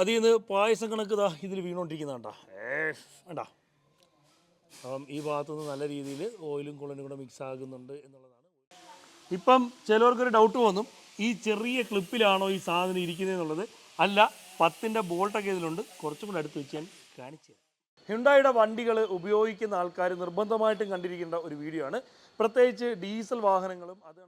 അതിൽ നിന്ന് പായസം കണക്ക് ഇതാ ഇതിൽ വീണോണ്ടിരിക്കുന്നതാണ്ടാ ഏ വേണ്ട. അപ്പം ഈ ഭാഗത്തുനിന്ന് നല്ല രീതിയിൽ ഓയിലും കുളനും കൂടെ മിക്സ് ആകുന്നുണ്ട് എന്നുള്ളതാണ്. ഇപ്പം ചിലവർക്കൊരു ഡൗട്ട് വന്നു. ഈ ചെറിയ ക്ലിപ്പിലാണോ ഈ സാധനം ഇരിക്കുന്നത് എന്നുള്ളത്? അല്ല പത്തിന്റെ ബോൾട്ടൊക്കെ ഇതിലുണ്ട്. കുറച്ചും കൂടെ അടുത്ത് വെച്ച് ഞാൻ കാണിച്ചു തരാം. വണ്ടികൾ ഉപയോഗിക്കുന്ന ആൾക്കാർ നിർബന്ധമായിട്ടും കണ്ടിരിക്കേണ്ട ഒരു വീഡിയോ ആണ്. പ്രത്യേകിച്ച് ഡീസൽ വാഹനങ്ങളും അത്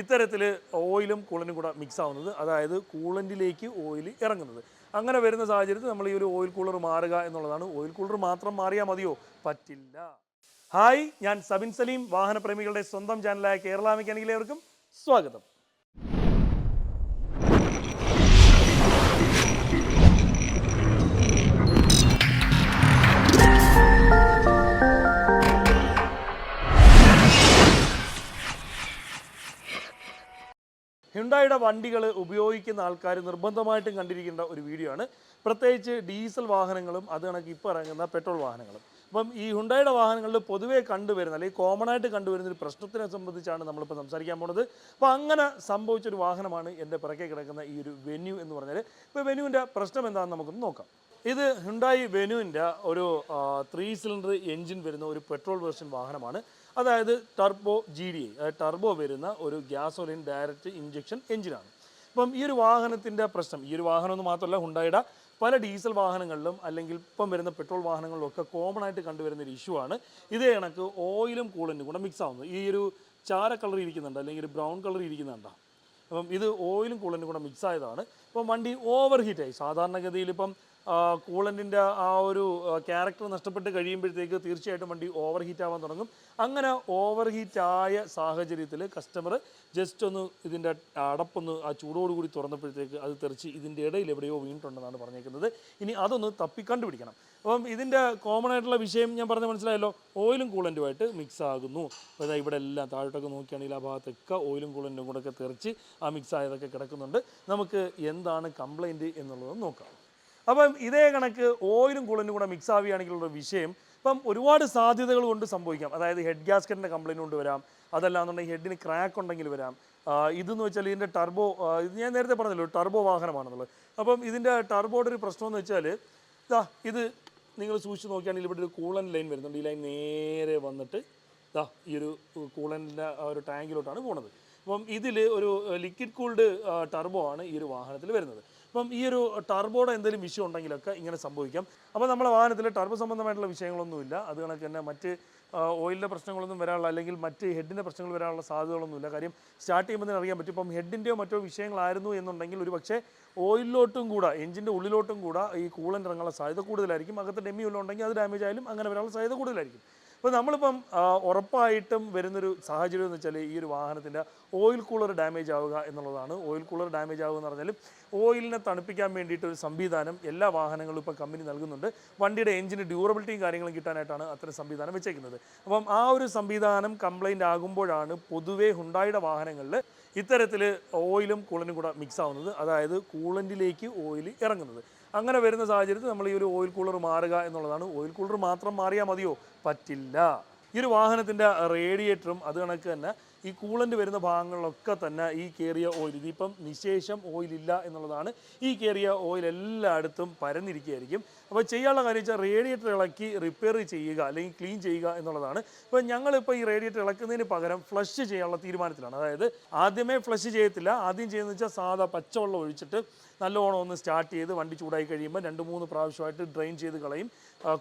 ഇത്തരത്തിൽ ഓയിലും കൂളനും കൂടെ മിക്സ് ആവുന്നത്. അതായത് കൂളന്റിലേക്ക് ഓയിൽ ഇറങ്ങുന്നത്. അങ്ങനെ വരുന്ന സാഹചര്യത്തിൽ നമ്മൾ ഈ ഒരു ഓയിൽ കൂളർ മാറുക എന്നുള്ളതാണ്. ഓയിൽ കൂളർ മാത്രം മാറിയാൽ മതിയോ? പറ്റില്ല. ഹായ് ഞാൻ സബിൻ സലീം വാഹനപ്രേമികളുടെ സ്വന്തം ചാനലായ കേരള മെക്കാനിക്കലേവർക്കും സ്വാഗതം. ഹ്യുണ്ടായുടെ വണ്ടികൾ ഉപയോഗിക്കുന്ന ആൾക്കാർ നിർബന്ധമായിട്ടും കണ്ടിരിക്കേണ്ട ഒരു വീഡിയോ ആണ്. പ്രത്യേകിച്ച് ഡീസൽ വാഹനങ്ങളും അത് കണക്ക് ഇപ്പോൾ ഇറങ്ങുന്ന പെട്രോൾ വാഹനങ്ങളും. അപ്പം ഈ ഹുണ്ടായുടെ വാഹനങ്ങളിൽ പൊതുവേ കണ്ടുവരുന്ന അല്ലെങ്കിൽ കോമൺ ആയിട്ട് കണ്ടുവരുന്ന ഒരു പ്രശ്നത്തിനെ സംബന്ധിച്ചാണ് നമ്മളിപ്പോൾ സംസാരിക്കാൻ പോണത്. അപ്പോൾ അങ്ങനെ സംഭവിച്ചൊരു വാഹനമാണ് എന്റെ പിറകെ കിടക്കുന്ന ഈ ഒരു വെന്യൂ എന്ന് പറഞ്ഞാൽ ഇപ്പോൾ വെന്യൂവിന്റെ പ്രശ്നം എന്താണെന്ന് നമുക്കൊന്ന് നോക്കാം. ഇത് ഹുണ്ടായി വെനുവിന്റെ ഒരു ത്രീ സിലിണ്ടർ എഞ്ചിൻ വരുന്ന ഒരു പെട്രോൾ വേർഷൻ വാഹനമാണ്. അതായത് ടർബോ ജി ഡി ഐ അതായത് ടർബോ വരുന്ന ഒരു ഗ്യാസോലിൻ ഡയറക്റ്റ് ഇഞ്ചക്ഷൻ എഞ്ചിനാണ്. ഇപ്പം ഈ ഒരു വാഹനത്തിന്റെ പ്രശ്നം ഈ ഒരു വാഹനം എന്ന് മാത്രമല്ല ഹുണ്ടായുടെ പല ഡീസൽ വാഹനങ്ങളിലും അല്ലെങ്കിൽ ഇപ്പം വരുന്ന പെട്രോൾ വാഹനങ്ങളിലും ഒക്കെ കോമൺ ആയിട്ട് കണ്ടുവരുന്ന ഒരു ഇഷ്യൂ ആണ്. ഇതേ കണക്ക് ഓയിലും കൂളനും കൂടെ മിക്സ് ആവുന്നത് ഈ ഒരു ചാര കളർ ഇരിക്കുന്നുണ്ട്? അല്ലെങ്കിൽ ഒരു ബ്രൗൺ കളർ ഇരിക്കുന്നുണ്ടോ? അപ്പം ഇത് ഓയിലും കൂളനും കൂടെ മിക്സ് ആയതാണ്. ഇപ്പം വണ്ടി ഓവർ ഹീറ്റായി സാധാരണഗതിയിൽ ഇപ്പം കൂളന്റിന്റെ ആ ഒരു ക്യാരക്ടർ നഷ്ടപ്പെട്ട് കഴിയുമ്പോഴത്തേക്ക് തീർച്ചയായിട്ടും വണ്ടി ഓവർ ഹീറ്റ് ആവാൻ തുടങ്ങും. അങ്ങനെ ഓവർ ഹീറ്റ് ആയ സാഹചര്യത്തിൽ കസ്റ്റമർ ജസ്റ്റ് ഒന്ന് ഇതിന്റെ അടപ്പൊന്ന് ആ ചൂടോടുകൂടി തുറന്നപ്പോഴത്തേക്ക് അത് തെറിച്ച് ഇതിന്റെ ഇടയിൽ എവിടെയോ വീണിട്ടുണ്ടെന്നാണ് പറഞ്ഞേക്കുന്നത്. ഇനി അതൊന്ന് തപ്പി കണ്ടുപിടിക്കണം. അപ്പം ഇതിന്റെ കോമൺ ആയിട്ടുള്ള വിഷയം ഞാൻ പറഞ്ഞ മനസ്സിലായല്ലോ. ഓയിലും കൂളന്റുമായിട്ട് മിക്സ് ആകുന്നു. അപ്പോൾ ഇവിടെ എല്ലാം താഴോട്ടൊക്കെ നോക്കുകയാണെങ്കിൽ ആ ഭാഗത്തൊക്കെ ഓയിലും കൂളന്റും കൂടെ ഒക്കെ തെറിച്ച് ആ മിക്സ് ആയതൊക്കെ കിടക്കുന്നുണ്ട്. നമുക്ക് എന്താണ് കംപ്ലൈന്റ് എന്നുള്ളത് നോക്കാം. അപ്പം ഇതേ കണക്ക് ഓയിലും കൂളനും കൂടെ മിക്സ് ആവുകയാണെങ്കിലുള്ള വിഷയം. ഇപ്പം ഒരുപാട് സാധ്യതകൾ കൊണ്ട് സംഭവിക്കാം. അതായത് ഹെഡ് ഗ്യാസ്കറ്റിന്റെ കംപ്ലൈന്റ് കൊണ്ട് വരാം. അതല്ലാന്നുണ്ടെങ്കിൽ ഹെഡിന് ക്രാക്ക് ഉണ്ടെങ്കിൽ വരാം. ഇതെന്ന് വെച്ചാൽ ഇതിന്റെ ടർബോ ഇത് ഞാൻ നേരത്തെ പറഞ്ഞല്ലോ ടർബോ വാഹനമാണെന്നുള്ളത്. അപ്പം ഇതിന്റെ ടർബോയുടെ ഒരു പ്രശ്നം എന്ന് വെച്ചാൽ ഇതാ ഇത് നിങ്ങൾ സൂക്ഷിച്ച് നോക്കിയാണെങ്കിൽ ഇവിടെ ഒരു കൂളൻ ലൈൻ വരുന്നുണ്ട്. ഈ ലൈൻ നേരെ വന്നിട്ട് ഇതാ ഈ ഒരു കൂളന്റെ ഒരു ടാങ്കിലോട്ടാണ് പോണത്. അപ്പം ഇതിൽ ഒരു ലിക്വിഡ് കൂൾഡ് ടർബോ ആണ് ഈ ഒരു വാഹനത്തിൽ വരുന്നത്. അപ്പം ഈ ഒരു ടർബോയുടെ എന്തെങ്കിലും വിഷയം ഉണ്ടെങ്കിലൊക്കെ ഇങ്ങനെ സംഭവിക്കാം. അപ്പോൾ നമ്മുടെ വാഹനത്തിൽ ടർബോ സംബന്ധമായിട്ടുള്ള വിഷയങ്ങളൊന്നുമില്ല. അത് കണക്ക് തന്നെ മറ്റ് ഓയിലിന്റെ പ്രശ്നങ്ങളൊന്നും വരാനുള്ള അല്ലെങ്കിൽ മറ്റ് ഹെഡിന്റെ പ്രശ്നങ്ങൾ വരാനുള്ള സാധ്യതകളൊന്നുമില്ല. കാര്യം സ്റ്റാർട്ട് ചെയ്യുമ്പോൾ തന്നെ അറിയാൻ പറ്റും. ഇപ്പം ഹെഡിന്റെയോ മറ്റോ വിഷയങ്ങളായിരുന്നു എന്നുണ്ടെങ്കിൽ ഒരു പക്ഷേ ഓയിലിലോട്ടും കൂടെ എഞ്ചിന്റെ ഉള്ളിലോട്ടും കൂടെ ഈ കൂളൻ ഇറങ്ങാനുള്ള സാധ്യത കൂടുതലായിരിക്കും. അകത്ത് ഡെമ്മി ഉണ്ടെങ്കിൽ അത് ഡാമേജ് ആയാലും അങ്ങനെ വരാനുള്ള സാധ്യത കൂടുതലായിരിക്കും. അപ്പോൾ നമ്മളിപ്പം ഉറപ്പായിട്ടും വരുന്നൊരു സാഹചര്യം എന്ന് വെച്ചാൽ ഈ ഒരു വാഹനത്തിന്റെ ഓയിൽ കൂളർ ഡാമേജ് ആവുക എന്നുള്ളതാണ്. ഓയിൽ കൂളർ ഡാമേജ് ആവുക എന്ന് പറഞ്ഞാൽ ഓയിലിനെ തണുപ്പിക്കാൻ വേണ്ടിയിട്ട് ഒരു സംവിധാനം എല്ലാ വാഹനങ്ങളും ഇപ്പോൾ കമ്പനി നൽകുന്നുണ്ട്. വണ്ടിയുടെ എഞ്ചിന് ഡ്യൂറബിലിറ്റിയും കാര്യങ്ങളും കിട്ടാനായിട്ടാണ് അത്തരം സംവിധാനം വെച്ചേക്കുന്നത്. അപ്പം ആ ഒരു സംവിധാനം കംപ്ലൈന്റ് ആകുമ്പോഴാണ് പൊതുവേ ഹുണ്ടായുടെ വാഹനങ്ങളിൽ ഇത്തരത്തിൽ ഓയിലും കൂളനും കൂടെ മിക്സ് ആവുന്നത്. അതായത് കൂളന്റിലേക്ക് ഓയിൽ ഇറങ്ങുന്നത്. അങ്ങനെ വരുന്ന സാഹചര്യത്തിൽ നമ്മൾ ഈ ഒരു ഓയിൽ കൂളർ മാറുക എന്നുള്ളതാണ്. ഓയിൽ കൂളർ മാത്രം മാറിയാൽ മതിയോ? പറ്റില്ല. ഈ ഒരു വാഹനത്തിന്റെ റേഡിയേറ്ററും അത് കണക്ക് തന്നെ ഈ കൂളന്റ് വരുന്ന ഭാഗങ്ങളിലൊക്കെ തന്നെ ഈ കയറിയ ഓയിൽ ഇതിപ്പം നിശേഷം ഓയിലില്ല എന്നുള്ളതാണ്. ഈ കയറിയ ഓയിൽ എല്ലായിടത്തും പരന്നിരിക്കുകയായിരിക്കും. അപ്പോൾ ചെയ്യാനുള്ള കാര്യം വെച്ചാൽ റേഡിയേറ്റർ ഇളക്കി റിപ്പയർ ചെയ്യുക അല്ലെങ്കിൽ ക്ലീൻ ചെയ്യുക എന്നുള്ളതാണ്. ഇപ്പോൾ ഞങ്ങളിപ്പോൾ ഈ റേഡിയേറ്റർ ഇളക്കുന്നതിന് പകരം ഫ്ലഷ് ചെയ്യാനുള്ള തീരുമാനത്തിലാണ്. അതായത് ആദ്യമേ ഫ്ലഷ് ചെയ്യത്തില്ല. ആദ്യം ചെയ്യുന്നത് വെച്ചാൽ സാധാ പച്ചവെള്ളം ഒഴിച്ചിട്ട് നല്ലോണം ഒന്ന് സ്റ്റാർട്ട് ചെയ്ത് വണ്ടി ചൂടായി കഴിയുമ്പോൾ രണ്ട് മൂന്ന് പ്രാവശ്യമായിട്ട് ഡ്രെയിൻ ചെയ്ത് കളയും.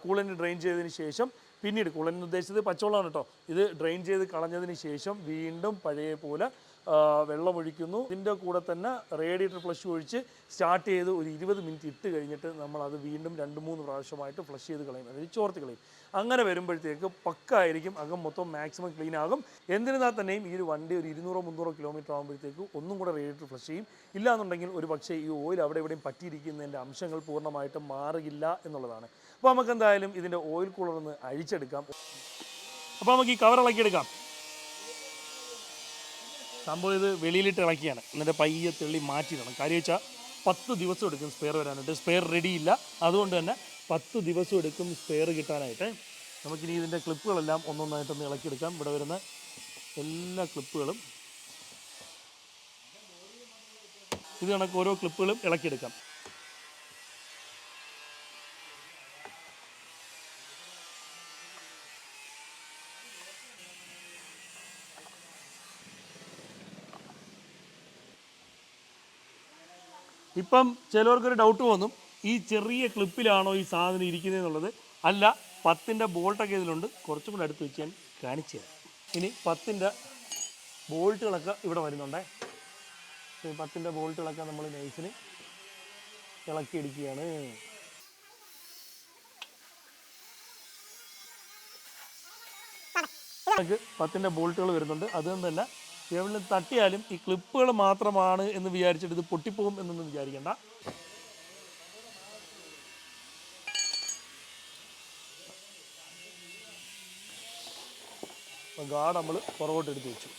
കൂളന്റ് ഡ്രെയിൻ ചെയ്തതിന് ശേഷം പിന്നീട് കുളൻ ഉദ്ദേശിച്ചത് പച്ചവെള്ളമാണ് കേട്ടോ. ഇത് ഡ്രെയിൻ ചെയ്ത് കളഞ്ഞതിന് ശേഷം വീണ്ടും പഴയ പോലെ ആ, വെള്ളം ഒഴിക്കുന്നു ഇതിന്റെ കൂടെ തന്നെ റേഡിയേറ്റർ ഫ്ലഷ് ഒഴിച്ച് സ്റ്റാർട്ട് ചെയ്ത് ഒരു ഇരുപത് മിനിറ്റ് ഇട്ട് കഴിഞ്ഞിട്ട് നമ്മൾ അത് വീണ്ടും രണ്ട് മൂന്ന് പ്രാവശ്യമായിട്ട് ഫ്ലഷ് ചെയ്ത് കളയും. അതായത് ചോർത്ത് കളയും. അങ്ങനെ വരുമ്പോഴത്തേക്ക് പക്കായിരിക്കും അകം മൊത്തം മാക്സിമം ക്ലീൻ ആകും. എന്നിരുന്നാൽ തന്നെയും ഈ ഒരു വണ്ടി ഒരു ഇരുന്നൂറോ മുന്നൂറോ കിലോമീറ്റർ ആകുമ്പോഴത്തേക്ക് ഒന്നും കൂടെ റേഡിയേറ്റർ ഫ്ലഷ് ചെയ്യും. ഇല്ലാന്നുണ്ടെങ്കിൽ ഒരു പക്ഷേ ഈ ഓയിൽ അവിടെ എവിടെയും പറ്റിയിരിക്കുന്നതിന്റെ അംശങ്ങൾ പൂർണമായിട്ടും മാറുകില്ല എന്നുള്ളതാണ്. അപ്പോൾ നമുക്ക് എന്തായാലും ഇതിന്റെ ഓയിൽ കൂളർ ഒന്ന് അഴിച്ചെടുക്കാം. അപ്പോൾ നമുക്ക് ഈ കവർ ഇളക്കിയെടുക്കാം. സംഭവം ഇത് വെളിയിലിട്ട് ഇളക്കിയാണ്. എന്നിട്ട് പയ്യെ തെള്ളി മാറ്റിയിടണം. കാര്യം വെച്ചാൽ പത്ത് ദിവസം എടുക്കും സ്പെയർ വരാനായിട്ട്. സ്പെയർ റെഡി ഇല്ല. അതുകൊണ്ട് തന്നെ പത്ത് ദിവസം എടുക്കും സ്പെയർ കിട്ടാനായിട്ട്. നമുക്കിനി ഇതിന്റെ ക്ലിപ്പുകളെല്ലാം ഒന്നൊന്നായിട്ടൊന്ന് ഇളക്കിയെടുക്കാം. ഇവിടെ വരുന്ന എല്ലാ ക്ലിപ്പുകളും ഇത് കണക്ക് ഓരോ ക്ലിപ്പുകളും ഇളക്കിയെടുക്കാം. ഇപ്പം ചിലവർക്കൊരു ഡൗട്ട് വന്നു. ഈ ചെറിയ ക്ലിപ്പിലാണോ ഈ സാധനം ഇരിക്കുന്നത് എന്നുള്ളത് അല്ല പത്തിന്റെ ബോൾട്ടൊക്കെ ഇതിലുണ്ട്. കുറച്ചും കൂടെ അടുത്ത് വെച്ച് ഞാൻ കാണിച്ചു തരാം. ഇനി പത്തിന്റെ ബോൾട്ടുകളൊക്കെ ഇവിടെ വരുന്നുണ്ടേ. പത്തിന്റെ ബോൾട്ടുകളൊക്കെ നമ്മൾ നൈസിന് ഇളക്കിയെടുക്കുകയാണ്. നമുക്ക് പത്തിന്റെ ബോൾട്ടുകൾ വരുന്നുണ്ട്. അതുകൊണ്ടല്ല എവിടെ തട്ടിയാലും ഈ ക്ലിപ്പുകൾ മാത്രമാണ് എന്ന് വിചാരിച്ചിട്ട് ഇത് പൊട്ടിപ്പോകും എന്നൊന്നും വിചാരിക്കണ്ട. അപ്പം നമ്മൾ പുറകോട്ട് എടുത്ത് വെച്ചു.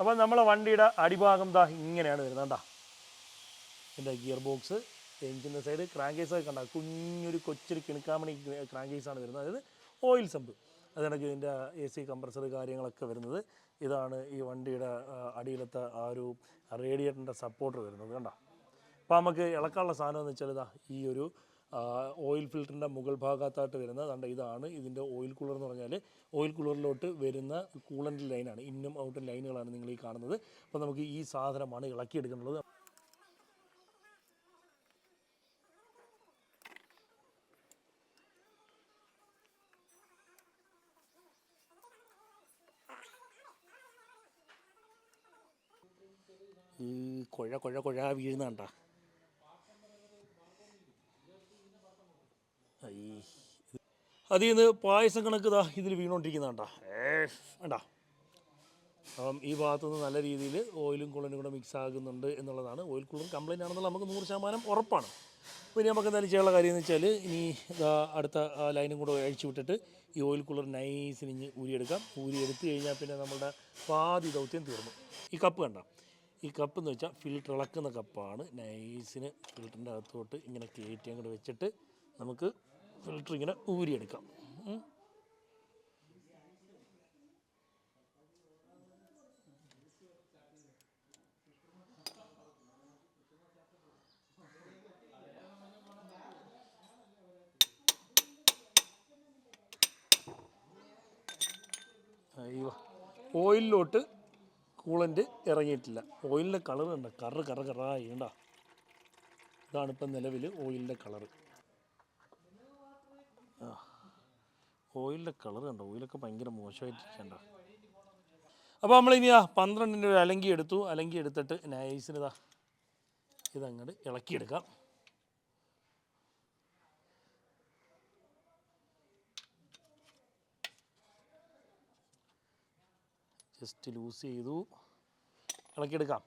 അപ്പം നമ്മളെ വണ്ടിയുടെ അടിഭാഗം ദാ ഇങ്ങനെയാണ് വരുന്നത് കണ്ടാ. എന്റെ ഗിയർ ബോക്സ് എഞ്ചിന്റെ സൈഡ് ക്രാങ്കേസ് ഒക്കെ കണ്ട. കുഞ്ഞൊരു കൊച്ചൊരു കിണുക്കാമണി ക്രാങ്കേസ് ആണ് വരുന്നത്. അതായത് ഓയിൽ സമ്പ് അത് കണക്ക് ഇതിന്റെ എ സി കംപ്രസർ കാര്യങ്ങളൊക്കെ വരുന്നത്. ഇതാണ് ഈ വണ്ടിയുടെ അടിയിലത്തെ ആ ഒരു റേഡിയേറ്ററിന്റെ സപ്പോർട്ടർ വരുന്നത് കണ്ടോ? അപ്പോൾ നമുക്ക് ഇളക്കാനുള്ള സാധനം എന്ന് വെച്ചാൽ ഇതാ ഈ ഒരു ഓയിൽ ഫിൽറ്ററിന്റെ മുകൾ ഭാഗത്തായിട്ട് വരുന്ന കണ്ട ഇതാണ് ഇതിന്റെ ഓയിൽ കൂളർ എന്ന് പറഞ്ഞാൽ ഓയിൽ കൂളറിലോട്ട് വരുന്ന കൂളന്റ് ലൈനാണ് ഇന്നും ഔട്ടും ലൈനുകളാണ് നിങ്ങൾ ഈ കാണുന്നത്. അപ്പോൾ നമുക്ക് ഈ സാധനമാണ് ഇളക്കിയെടുക്കേണ്ടത്. ഈ കുഴ കുഴ കുഴ വീഴുന്ന കണ്ട? അതിൽ നിന്ന് പായസം കണക്ക് ഇതാ ഇതിൽ വീണോണ്ടിരിക്കുന്ന കണ്ട? കണ്ടാ? അപ്പം ഈ ഭാഗത്തുനിന്ന് നല്ല രീതിയിൽ ഓയിലും കുളനും കൂടെ മിക്സ് ആകുന്നുണ്ട് എന്നുള്ളതാണ്. ഓയിൽ കുളർ കംപ്ലൈന്റ് ആണെന്നുള്ള നമുക്ക് നൂറ് ശതമാനം ഉറപ്പാണ്. ഇനി നമുക്ക് എന്തായാലും ചെയ്യാനുള്ള കാര്യം എന്ന് വെച്ചാൽ ഇനി ഇതാ അടുത്ത ലൈനും കൂടെ അഴിച്ചു വിട്ടിട്ട് ഈ ഓയിൽ കൂളർ നൈസിന് ഇഞ്ഞ് ഊരിയെടുക്കാം. ഊരിയെടുത്ത് കഴിഞ്ഞാൽ പിന്നെ നമ്മുടെ പാതി ദൗത്യം തീർന്നു. ഈ കപ്പ് കണ്ട? ഈ കപ്പ് എന്ന് വെച്ചാൽ ഫിൽറ്റർ ഇളക്കുന്ന കപ്പാണ് നൈസിന് ഫിൽറ്ററിന്റെ അകത്തോട്ട് ഇങ്ങനെ കയറ്റി അങ്ങോട്ട് വെച്ചിട്ട് നമുക്ക് ഫിൽറ്റർ ഇങ്ങനെ ഊരിയെടുക്കാം. അയ്യോ. ഓയിലിലോട്ട് കൂളന്റ് ഇറങ്ങിയിട്ടില്ല. ഓയിലിന്റെ കളർ കണ്ട? കറ് കറ കറായി കണ്ട ഇതാണ് ഇപ്പം നിലവിൽ ഓയിലിന്റെ കളർ ആ ഓയിലിന്റെ കളർ കണ്ടോ? ഓയിലൊക്കെ ഭയങ്കര മോശമായിട്ടിരിക്കണ്ട? അപ്പോൾ നമ്മളിനി ആ പന്ത്രണ്ടിന്റെ ഒരു അലങ്കി എടുത്തു. അലങ്കി എടുത്തിട്ട് നൈസിനിതാ ഇതാ ഇതങ്ങോട്ട് ഇളക്കിയെടുക്കാം. ജസ്റ്റ് ലൂസ് ചെയ്തു. ഇളക്കിയെടുക്കാം.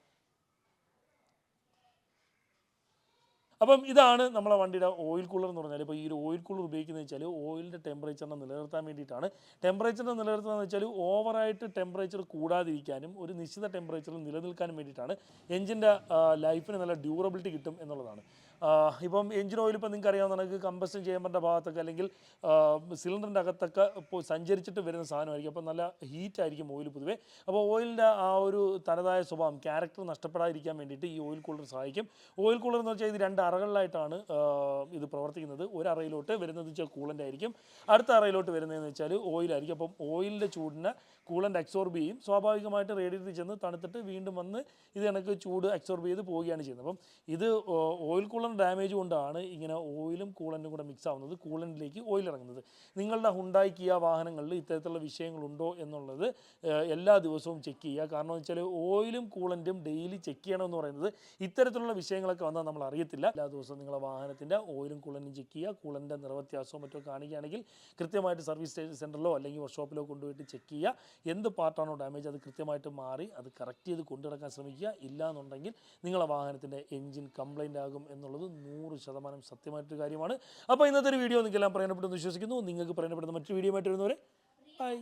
അപ്പം ഇതാണ് നമ്മളെ വണ്ടിയുടെ ഓയിൽ കൂളർ എന്ന് പറഞ്ഞാൽ ഇപ്പോൾ ഈ ഒരു ഓയിൽ കൂളർ ഉപയോഗിക്കുന്നത് വെച്ചാൽ ഓയിലിന്റെ ടെമ്പറേച്ചറിനെ നിലനിർത്താൻ വേണ്ടിയിട്ടാണ്. ടെമ്പറേച്ചറിനെ നിലനിർത്തുക എന്ന് വെച്ചാൽ ഓവറായിട്ട് ടെമ്പറേച്ചർ കൂടാതിരിക്കാനും ഒരു നിശ്ചിത ടെമ്പറേച്ചറിൽ നിലനിൽക്കാനും വേണ്ടിയിട്ടാണ്. എഞ്ചിന്റെ ലൈഫിന് നല്ല ഡ്യൂറബിലിറ്റി കിട്ടും എന്നുള്ളതാണ്. ഇപ്പം എഞ്ചിൻ ഓയിൽ ഇപ്പം നിങ്ങൾക്ക് അറിയാവുന്ന കണക്ക് കമ്പസ്റ്റൻ ചേമ്പറിന്റെ ഭാഗത്തൊക്കെ അല്ലെങ്കിൽ സിലിണ്ടറിന്റെ അകത്തൊക്കെ സഞ്ചരിച്ചിട്ട് വരുന്ന സാധനമായിരിക്കും. അപ്പോൾ നല്ല ഹീറ്റ് ആയിരിക്കും ഓയിൽ പൊതുവേ. അപ്പോൾ ഓയിലിന്റെ ആ ഒരു തനതായ സ്വഭാവം ക്യാരക്ടർ നഷ്ടപ്പെടാതിരിക്കാൻ വേണ്ടിയിട്ട് ഈ ഓയിൽ കൂളർ സഹായിക്കും. ഓയിൽ കൂളർ എന്ന് വെച്ചാൽ ഇത് രണ്ട് അറകളിലായിട്ടാണ് ഇത് പ്രവർത്തിക്കുന്നത്. ഒരു അറയിലോട്ട് വരുന്നത് വെച്ചാൽ കൂളന്റ് ആയിരിക്കും. അടുത്ത അറയിലോട്ട് വരുന്നതെന്ന് വെച്ചാൽ ഓയിലായിരിക്കും. അപ്പം ഓയിലിന്റെ ചൂടിനെ കൂളന്റ് അബ്സോർബ് ചെയ്യും. സ്വാഭാവികമായിട്ട് റേഡിയേറ്ററിൽ ചെന്ന് തണുത്തിട്ട് വീണ്ടും വന്ന് ഇത് കണക്ക് ചൂട് അബ്സോർബ് ചെയ്ത് പോവുകയാണ് ചെയ്യുന്നത്. അപ്പം ഇത് ഓയിൽ കൂളർ ഡാമേജ് കൊണ്ടാണ് ഇങ്ങനെ ഓയിലും കൂളന്റും കൂടെ മിക്സ് ആവുന്നത് കൂളന്റിലേക്ക് ഓയിൽ ഇറങ്ങുന്നത്. നിങ്ങളുടെ ഹുണ്ടായി കിയ വാഹനങ്ങളിൽ ഇത്തരത്തിലുള്ള വിഷയങ്ങളുണ്ടോ എന്നുള്ളത് എല്ലാ ദിവസവും ചെക്ക് ചെയ്യുക. കാരണം വെച്ചാൽ ഓയിലും കൂളന്റും ഡെയിലി ചെക്ക് ചെയ്യണമെന്ന് പറയുന്നത് ഇത്തരത്തിലുള്ള വിഷയങ്ങളൊക്കെ വന്നാൽ നമ്മൾ അറിയത്തില്ല. എല്ലാ ദിവസവും നിങ്ങളുടെ വാഹനത്തിന്റെ ഓയിലും കൂളന്റും ചെക്ക് ചെയ്യുക. കൂളന്റെ നിറവ്യത്യാസവും മറ്റോ കാണുകയാണെങ്കിൽ കൃത്യമായിട്ട് സർവീസ് സെന്ററിലോ അല്ലെങ്കിൽ വർക്ക്ഷോപ്പിലോ കൊണ്ടുപോയിട്ട് ചെക്ക് ചെയ്യുക. എന്ത് പാർട്ടാണോ ഡാമേജ് അത് കൃത്യമായിട്ട് മാറി അത് കറക്റ്റ് ചെയ്ത് കൊണ്ടുനടക്കാൻ ശ്രമിക്കുക. ഇല്ല എന്നുണ്ടെങ്കിൽ നിങ്ങളുടെ വാഹനത്തിന്റെ എൻജിൻ കംപ്ലൈന്റ് ആകും എന്നുള്ളത് നൂറ് ശതമാനം സത്യമായിട്ടൊരു കാര്യമാണ്. അപ്പോൾ ഇന്നത്തെ ഒരു വീഡിയോ നിങ്ങൾക്കെല്ലാം പ്രയോജനപ്പെട്ടെന്ന് വിശ്വസിക്കുന്നു. നിങ്ങൾക്ക് പ്രയോജനപ്പെടുന്ന മറ്റൊരു വീഡിയോ ആയിട്ട് വരുന്നവരെ ബൈ